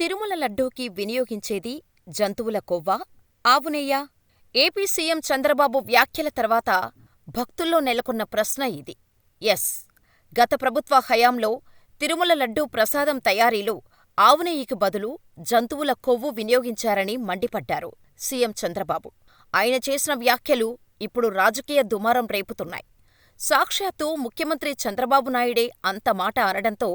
తిరుమల లడ్డూకి వినియోగించేది జంతువుల కొవ్వా, ఆవునేయా ఏపీ సీఎం చంద్రబాబు వ్యాఖ్యల తర్వాత భక్తుల్లో నెలకొన్న ప్రశ్న ఇది. ఎస్. గత ప్రభుత్వ హయాంలో తిరుమల లడ్డూ ప్రసాదం తయారీలో ఆవునేయికి బదులు జంతువుల కొవ్వు వినియోగించారని మండిపడ్డారు సీఎం చంద్రబాబు. ఆయన చేసిన వ్యాఖ్యలు ఇప్పుడు రాజకీయ దుమారం రేపుతున్నాయి. సాక్షాత్తూ ముఖ్యమంత్రి చంద్రబాబు నాయుడే అంత మాట అనడంతో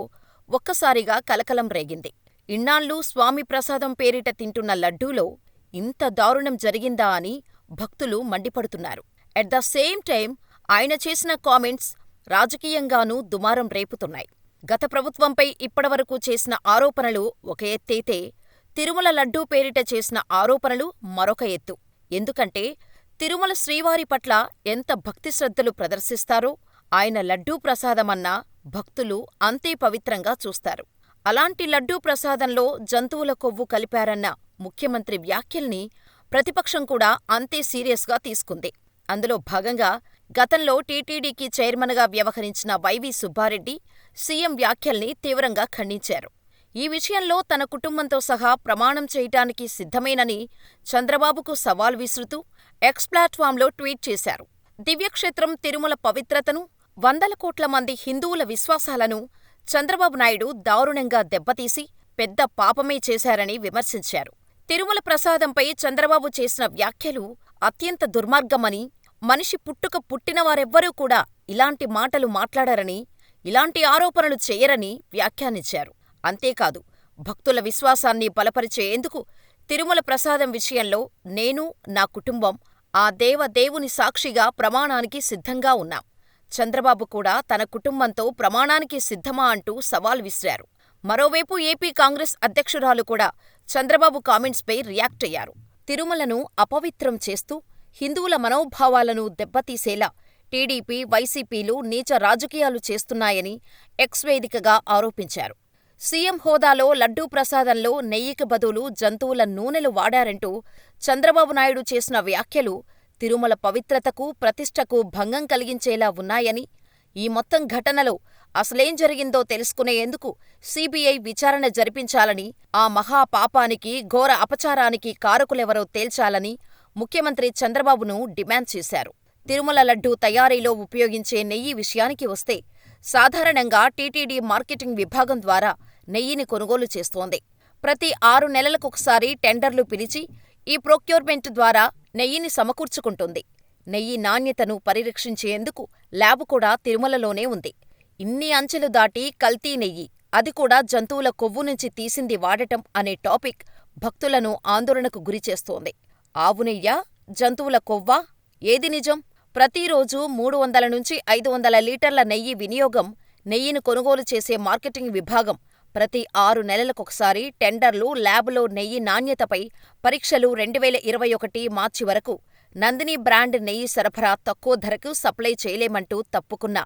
ఒక్కసారిగా కలకలం రేగింది. ఇన్నాళ్ళూ స్వామి ప్రసాదం పేరిట తింటున్న లడ్డూలో ఇంత దారుణం జరిగిందా అని భక్తులు మండిపడుతున్నారు. ఎట్ ద సేమ్ టైం ఆయన చేసిన కామెంట్స్ రాజకీయంగానూ దుమారం రేపుతున్నాయి. గత ప్రభుత్వంపై ఇప్పటివరకు చేసిన ఆరోపణలు ఒక ఎత్తైతే తిరుమల లడ్డూ పేరిట చేసిన ఆరోపణలు మరొక ఎత్తు. ఎందుకంటే తిరుమల శ్రీవారి పట్ల ఎంత భక్తిశ్రద్ధలు ప్రదర్శిస్తారో ఆయన లడ్డూ ప్రసాదమన్నా భక్తులు అంతే పవిత్రంగా చూస్తారు. అలాంటి లడ్డూ ప్రసాదంలో జంతువుల కొవ్వు కలిపారన్న ముఖ్యమంత్రి వ్యాఖ్యల్ని ప్రతిపక్షం కూడా అంతే సీరియస్గా తీసుకుంది. అందులో భాగంగా గతంలో టీటీడీకి చైర్మన్గా వ్యవహరించిన వైవీ సుబ్బారెడ్డి సీఎం వ్యాఖ్యల్ని తీవ్రంగా ఖండించారు. ఈ విషయంలో తన కుటుంబంతో సహా ప్రమాణం చేయటానికి సిద్ధమేనని చంద్రబాబుకు సవాల్ విసురుతూ ఎక్స్ ప్లాట్ఫాంలో ట్వీట్ చేశారు. దివ్యక్షేత్రం తిరుమల పవిత్రతను, వందల కోట్ల మంది హిందువుల విశ్వాసాలను చంద్రబాబు నాయుడు దారుణంగా దెబ్బతీసి పెద్ద పాపమే చేశారని విమర్శించారు. తిరుమల ప్రసాదంపై చంద్రబాబు చేసిన వ్యాఖ్యలు అత్యంత దుర్మార్గమని, మనిషి పుట్టుక పుట్టినవారెవ్వరూ కూడా ఇలాంటి మాటలు మాట్లాడరని, ఇలాంటి ఆరోపణలు చేయరని వ్యాఖ్యానించారు. అంతేకాదు భక్తుల విశ్వాసాన్ని బలపరిచేందుకు తిరుమల ప్రసాదం విషయంలో నేను, నా కుటుంబం ఆ దేవ దేవుని సాక్షిగా ప్రమాణానికి సిద్ధంగా ఉన్నాం. చంద్రబాబు కూడా తన కుటుంబంతో ప్రమాణానికి సిద్ధమా అంటూ సవాల్ విసిరారు. మరోవైపు ఏపీ కాంగ్రెస్ అధ్యక్షురాలు కూడా చంద్రబాబు కామెంట్స్పై రియాక్ట్ అయ్యారు. తిరుమలను అపవిత్రం చేస్తూ హిందువుల మనోభావాలను దెబ్బతీసేలా టీడీపీ, వైసీపీలు నీచ రాజకీయాలు చేస్తున్నాయని ఎక్స్ వేదికగా ఆరోపించారు. సీఎం హోదాలో లడ్డూ ప్రసాదంలో నెయ్యికి బదులు జంతువుల నూనెలు వాడారంటూ చంద్రబాబు నాయుడు చేసిన వ్యాఖ్యలు తిరుమల పవిత్రతకు, ప్రతిష్టకు భంగం కలిగించేలా ఉన్నాయని, ఈ మొత్తం ఘటనలో అసలేం జరిగిందో తెలుసుకునేందుకు సిబిఐ విచారణ జరిపించాలని, ఆ మహా పాపానికి, ఘోర అపచారానికి కారకులెవరో తేల్చాలని ముఖ్యమంత్రి చంద్రబాబును డిమాండ్ చేశారు. తిరుమల లడ్డూ తయారీలో ఉపయోగించే నెయ్యి విషయానికి వస్తే సాధారణంగా టీటీడీ మార్కెటింగ్ విభాగం ద్వారా నెయ్యిని కొనుగోలు చేస్తోంది. ప్రతి ఆరు నెలలకొకసారి టెండర్లు పిలిచి ఈ ప్రొక్యూర్మెంట్ ద్వారా నెయ్యిని సమకూర్చుకుంటుంది. నెయ్యి నాణ్యతను పరిరక్షించేందుకు ల్యాబ్ కూడా తిరుమలలోనే ఉంది. ఇన్ని అంచెలు దాటి కల్తీ నెయ్యి, అది కూడా జంతువుల కొవ్వు నుంచి తీసింది వాడటం అనే టాపిక్ భక్తులను ఆందోళనకు గురిచేస్తోంది. ఆవు నెయ్యా? జంతువుల కొవ్వా? ఏది నిజం? ప్రతిరోజూ మూడు వందల నుంచి ఐదు వందల లీటర్ల నెయ్యి వినియోగం నెయ్యిని కొనుగోలు చేసే మార్కెటింగ్ విభాగం ప్రతి ఆరు నెలలకొకసారి టెండర్లు, ల్యాబ్లో నెయ్యి నాణ్యతపై పరీక్షలు రెండువేల ఇరవై ఒకటి మార్చి వరకు నందిని బ్రాండ్ నెయ్యి సరఫరా తక్కువ ధరకు సప్లై చేయలేమంటూ తప్పుకున్న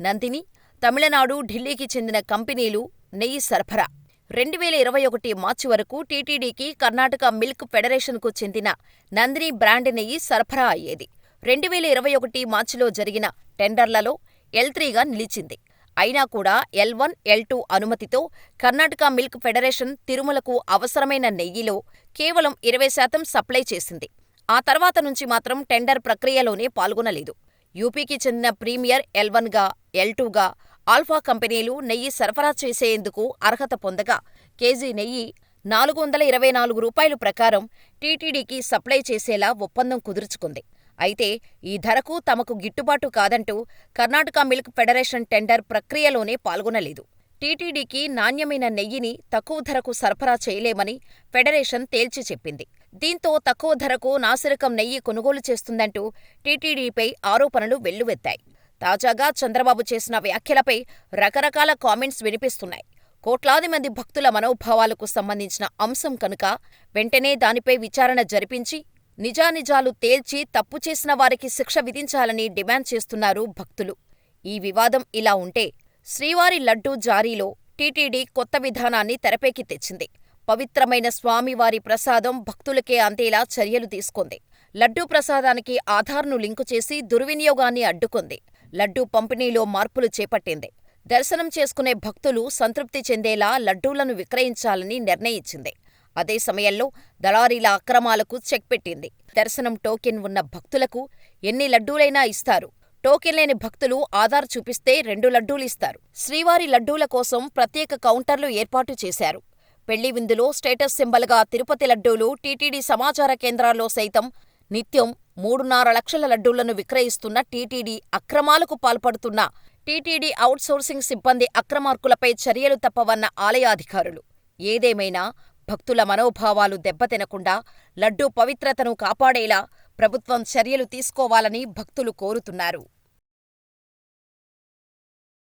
నందిని, తమిళనాడు, ఢిల్లీకి చెందిన కంపెనీలు నెయ్యి సరఫరా రెండువేల ఇరవై ఒకటి మార్చి వరకు టీటీడీకి, కర్ణాటక మిల్క్ ఫెడరేషన్కు చెందిన నందిని బ్రాండ్ నెయ్యి సరఫరా అయ్యేది. రెండువేల ఇరవై ఒకటి మార్చిలో జరిగిన టెండర్లలో ఎల్ త్రీగా నిలిచింది. అయినా కూడా ఎల్ వన్, ఎల్ టూ అనుమతితో కర్ణాటక మిల్క్ ఫెడరేషన్ తిరుమలకు అవసరమైన నెయ్యిలో కేవలం ఇరవై శాతం సప్లై చేసింది. ఆ తర్వాత నుంచి మాత్రం టెండర్ ప్రక్రియలోనే పాల్గొనలేదు. యూపీకి చెందిన ప్రీమియర్ ఎల్ వన్గా, ఎల్ టూగా ఆల్ఫా కంపెనీలు నెయ్యి సరఫరా చేసేందుకు అర్హత పొందగా కేజీ నెయ్యి నాలుగు వందల ఇరవై నాలుగు రూపాయలు ప్రకారం టీటీడీకి సప్లై చేసేలా ఒప్పందం కుదుర్చుకుంది. అయితే ఈ ధరకు తమకు గిట్టుబాటు కాదంటూ కర్ణాటక మిల్క్ ఫెడరేషన్ టెండర్ ప్రక్రియలోనే పాల్గొనలేదు. టీటీడీకి నాణ్యమైన నెయ్యిని తక్కువ ధరకు సరఫరా చేయలేమని ఫెడరేషన్ తేల్చి చెప్పింది. దీంతో తక్కువ ధరకు నాసిరకం నెయ్యి కొనుగోలు చేస్తుందంటూ టీటీడీపై ఆరోపణలు వెల్లువెత్తాయి. తాజాగా చంద్రబాబు చేసిన వ్యాఖ్యలపై రకరకాల కామెంట్స్ వినిపిస్తున్నాయి. కోట్లాది మంది భక్తుల మనోభావాలకు సంబంధించిన అంశం కనుక వెంటనే దానిపై విచారణ జరిపించి నిజానిజాలు తేల్చి తప్పు చేసిన వారికి శిక్ష విధించాలని డిమాండ్ చేస్తున్నారు భక్తులు. ఈ వివాదం ఇలా ఉంటే శ్రీవారి లడ్డూ జారీలో టీటీడీ కొత్త విధానాన్ని తెరపైకి తెచ్చింది. పవిత్రమైన స్వామివారి ప్రసాదం భక్తులకే అందేలా చర్యలు తీసుకుంది. లడ్డూ ప్రసాదానికి ఆధార్ను లింకు చేసి దుర్వినియోగాన్ని అడ్డుకుంది. లడ్డూ పంపిణీలో మార్పులు చేపట్టింది. దర్శనం చేసుకునే భక్తులు సంతృప్తి చెందేలా లడ్డూలను విక్రయించాలని నిర్ణయించింది. అదే సమయంలో దళారీల అక్రమాలకు చెక్ పెట్టింది. దర్శనం టోకెన్ ఉన్న భక్తులకు ఎన్ని లడ్డూలైనా ఇస్తారు. టోకెన్ లేని భక్తులు ఆధార్ చూపిస్తే రెండు లడ్డూలిస్తారు. శ్రీవారి లడ్డూల కోసం ప్రత్యేక కౌంటర్లు ఏర్పాటు చేశారు. పెళ్ళి విందులో స్టేటస్ సింబల్గా తిరుపతి లడ్డూలు టీటీడీ సమాచార కేంద్రాల్లో సైతం నిత్యం మూడున్నర లక్షల లడ్డూలను విక్రయిస్తున్న టీటీడీ అక్రమాలకు పాల్పడుతున్న టీటీడీ ఔట్సోర్సింగ్ సిబ్బంది అక్రమార్కులపై చర్యలు తప్పవన్న ఆలయాధికారులు. ఏదేమైనా భక్తుల మనోభావాలు దెబ్బతినకుండా లడ్డూ పవిత్రతను కాపాడేలా ప్రభుత్వం చర్యలు తీసుకోవాలని భక్తులు కోరుతున్నారు.